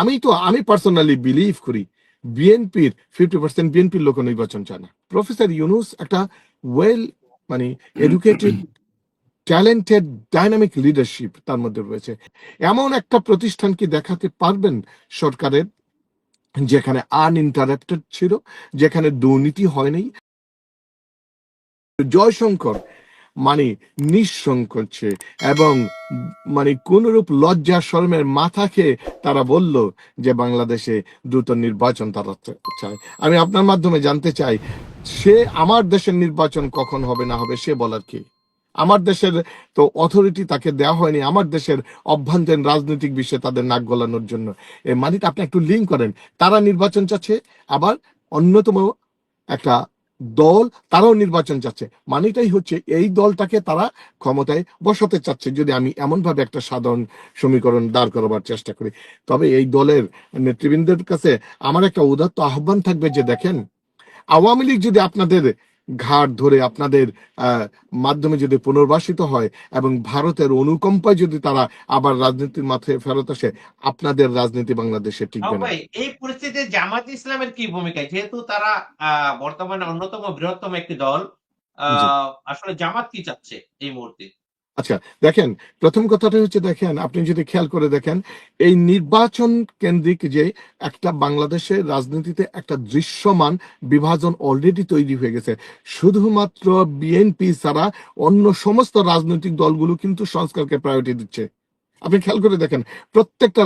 আমি তো, আমি পার্সোনালি বিলিভ করি বিএনপির ফিফটি পার্সেন্ট বিএনপির লোক নির্বাচন চায় না। প্রফেসর ইউনুস একটা ওয়েল মানে এডুকেটেড ট্যালেন্টেড ডাইনামিক লিডারশিপ তার মধ্যে রয়েছে। এমন একটা প্রতিষ্ঠান কি দেখাতে পারবেন সরকারের, যেখানে আনইন্টারাপ্টেড ছিল, যেখানে দুর্নীতি হয়নি জয়শঙ্কর মানে নিঃসংকোচে এবং মানে কোনরূপ লজ্জা শর্মের মাথা খেয়ে তারা বলল যে বাংলাদেশে দ্রুত নির্বাচন তারা চায়। আমি আপনার মাধ্যমে জানতে চাই, সে আমার দেশের নির্বাচন কখন হবে না হবে সে বলার কি? আমার দেশের তো অথরিটি তাকে দেওয়া হয়নি, আমার দেশের অভ্যন্তরীণ রাজনৈতিক বিষয়ে তাদের নাক গলানোর জন্য। এই মানিটা আপনি একটু লিঙ্ক করেন। তারা নির্বাচন চাচ্ছে, আবার অন্যতম একটা দল তারাও নির্বাচন চাচ্ছে। মানেটাই হচ্ছে এই দলটাকে তারা ক্ষমতায় বসাতে চাচ্ছে, যদি আমি এমনভাবে একটা সাধারণ সমীকরণ দাঁড় করাবার চেষ্টা করি। তবে এই দলের নেতৃবৃন্দের কাছে আমার একটা উদাত্ত আহ্বান থাকবে যে দেখেন, আওয়ামী লীগ যদি আপনাদের ঘাট ধরে আপনাদের মাধ্যমে যদি পুনর্বাসিত হয় এবং ভারতের অনুকম্পায় যদি তারা আবার রাজনীতির মাথায় ফেরত আসে আপনাদের রাজনীতি বাংলাদেশে ঠিক না। এই পরিস্থিতিতে জামাত ইসলামের কি ভূমিকা? যেহেতু তারা আহ, বর্তমানে অন্যতম বৃহত্তম একটি দল আহ, আসলে জামাত কি চাচ্ছে এই মুহূর্তে? আচ্ছা দেখেন, প্রথম কথাটা হচ্ছে দেখেন, আপনি যদি খেয়াল করে দেখেন, এই নির্বাচন কেন্দ্রিক যে একটা বাংলাদেশের রাজনীতিতে একটা দৃশ্যমান বিভাজন অলরেডি তৈরি হয়ে গেছে। শুধুমাত্র বিএনপি ছাড়া অন্য সমস্ত রাজনৈতিক দলগুলো কিন্তু সংস্কারকে প্রায়োরিটি দিচ্ছে। আপনি খেয়াল করে দেখেন, প্রত্যেকটা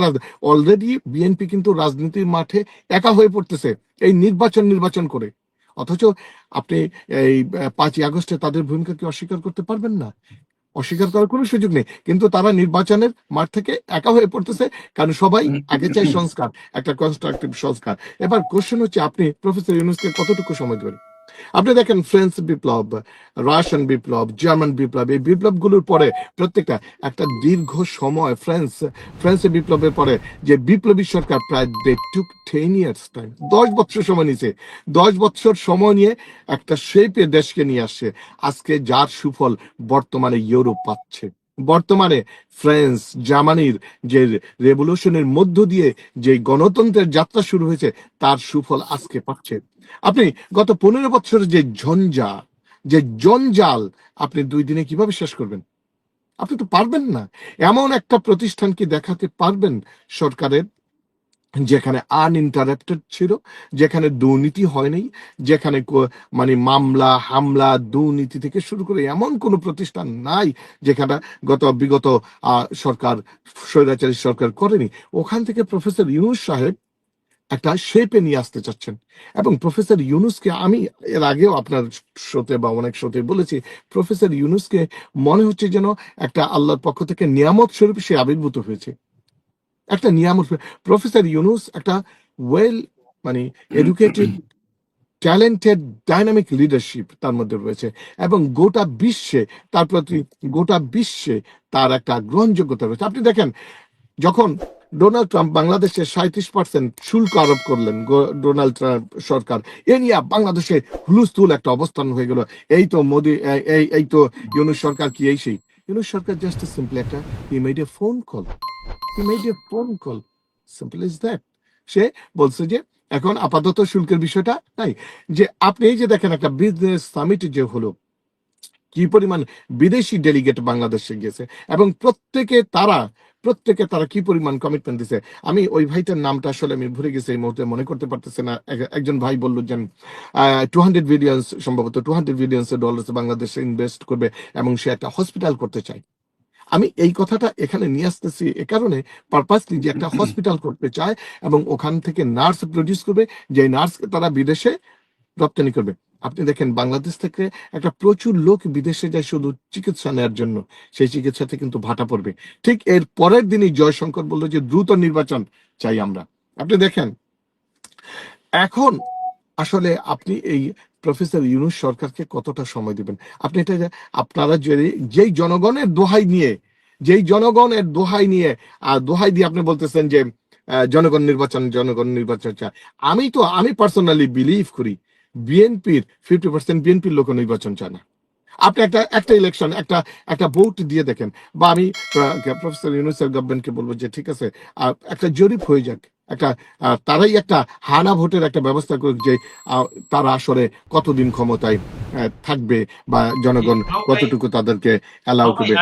অলরেডি বিএনপি কিন্তু রাজনীতির মাঠে একা হয়ে পড়তেছে, এই নির্বাচন নির্বাচন করে। অথচ আপনি এই পাঁচই আগস্টে তাদের ভূমিকা কি অস্বীকার করতে পারবেন না। অস্বীকার করার কোনো সুযোগ নেই। কিন্তু তারা নির্বাচনের মাঠ থেকে একা হয়ে পড়তেছে কারণ সবাই আগে চাই সংস্কার একটা কনস্ট্রাকটিভ সংস্কার। এবার কোশ্চেন হচ্ছে আপনি প্রফেসর ইউনুসকে কতটুকু সময় দেবেন? আপনি দেখেন ফ্রেঞ্চ বিপ্লব রাশিয়ান বিপ্লব জার্মান বিপ্লব, এই বিপ্লবগুলোর পরে প্রত্যেকটা, একটা দীর্ঘ সময় ফ্রেঞ্চ ফ্রেঞ্চ বিপ্লবের পরে যে বিপ্লবী সরকার প্রায় they took ten years time দশ বছর সময় নিছে দশ বছর সময় নিয়ে একটা শেপে দেশকে নিয়ে আসছে। আজকে যার সুফল বর্তমানে ইউরোপ পাচ্ছে। বর্তমানে ফ্রান্স জার্মানির যে রেভলিউশনের মধ্য দিয়ে যে গণতন্ত্রের যাত্রা শুরু হয়েছে, তার সুফল আজকে পাচ্ছে। আপনি গত পনেরো বছরের যে ঝঞ্ঝা যে জঞ্জাল আপনি দুই দিনে কীভাবে শেষ করবেন? আপনি তো পারবেন না। এমন একটা প্রতিষ্ঠান কি দেখাতে পারবেন সরকারের, যেখানে আনইন্টারাপ্টেড ছিল, যেখানে দুর্নীতি হয়নি যেখানে মানে মামলা, হামলা, দুর্নীতি থেকে শুরু করে এমন কোনো প্রতিষ্ঠান নাই, যেখানে গত বিগত সরকার, স্বৈরাচারী সরকার করেনি। ওখান থেকে প্রফেসর ইউনুস সাহেব একটা শেপে নিয়ে আসতে চাচ্ছেন। এবং প্রফেসর ইউনুসকে আমি এর আগেও আপনার শোতে বা অনেক শোতে বলেছি, প্রফেসর ইউনুসকে মনে হচ্ছে যেন একটা আল্লাহর পক্ষ থেকে নিয়ামত স্বরূপ সে আবির্ভূত হয়েছে। একটা নিয়ামত প্রফেসর ইউনুস একটা ওয়েল মানে এডুকেটেড ট্যালেন্টেড ডাইনামিক লিডারশিপ তার মধ্যে রয়েছে এবং গোটা বিশ্বে, তার প্রতি গোটা বিশ্বে তার একটা গ্রহণযোগ্যতা রয়েছে। আপনি দেখেন, যখন ডোনাল্ড ট্রাম্প বাংলাদেশে সাঁত্রিশ পার্সেন্ট শুল্ক আরোপ করলেন ডোনাল্ড ট্রাম্প সরকার। এ নিয়ে বাংলাদেশে হুলুস্থুল একটা অবস্থান হয়ে গেল। এই তো মোদি, এই- এই তো ইউনুস সরকার কি এই সেই? ইউনুস সরকার জাস্ট সিম্পলি একটা he phone call he phone call simple is that সে বলছে যে, এখন আপাতত শুল্কের বিষয়টা নাই। যে আপনি এই যে দেখেন একটা বিজনেস সামিট যে হলো, কি পরিমাণ বিদেশি ডেলিগেট বাংলাদেশে গেছে এবং প্রত্যেকে তারা প্রত্যেকে তারা কি পরিমাণ কমিটমেন্ট দিছে? আমি ওই ভাইটার নামটা আসলে আমি ভুলে গেছি, এই মুহূর্তে মনে করতে পারতেছি না। একজন ভাই বলল যে টু হান্ড্রেড বিলিয়ন্স সম্ভবত টু হান্ড্রেড বিলিয়ন্স ডলার্স বাংলাদেশে ইনভেস্ট করবে এবং সে একটা হসপিটাল করতে চায়। আমি এই কথাটা এখানে নিয়ে আসতেছি এ কারণে পারপাসলি যে একটা হসপিটাল করতে চায় এবং ওখান থেকে নার্স প্রডিউস করবে যে নার্সকে তারা বিদেশে রপ্তানি করবে। আপনি দেখেন, বাংলাদেশ থেকে একটা প্রচুর লোক বিদেশে যায় শুধু চিকিৎসা নেওয়ার জন্য। সেই চিকিৎসাতে কিন্তু ভাটা পড়বে। ঠিক এর পরের দিনই জয়শঙ্কর বলল যে, দ্রুত নির্বাচন চাই আমরা। আপনি দেখেন, এখন আসলে আপনি এই প্রফেসর ইউনুস সরকারকে কতটা সময় দিবেন? আপনি এটা আপনারা যেই জনগণের দোহাই নিয়ে, যেই জনগণের দোহাই নিয়ে দোহাই দিয়ে আপনি বলতেছেন যে জনগণ নির্বাচন জনগণ নির্বাচন চায় আমি তো, আমি পার্সোনালি বিলিভ করি বিএনপির ফিফটি পার্সেন্ট বিএনপির লোক নির্বাচন চায় না। আপনি একটা একটা ইলেকশন একটা একটা ভোট দিয়ে দেখেন। বা আমি প্রফেসর ইউনুসের গভর্নমেন্টকে বলব যে ঠিক আছে একটা জরিপ হয়ে যাক। একটা তারাই একটা হানা ভোটের একটা ব্যবস্থা করুক যে তারা আসলে কতদিন ক্ষমতায় থাকবে বা জনগণ কতটুকু তাদেরকে অ্যালাউ করবে।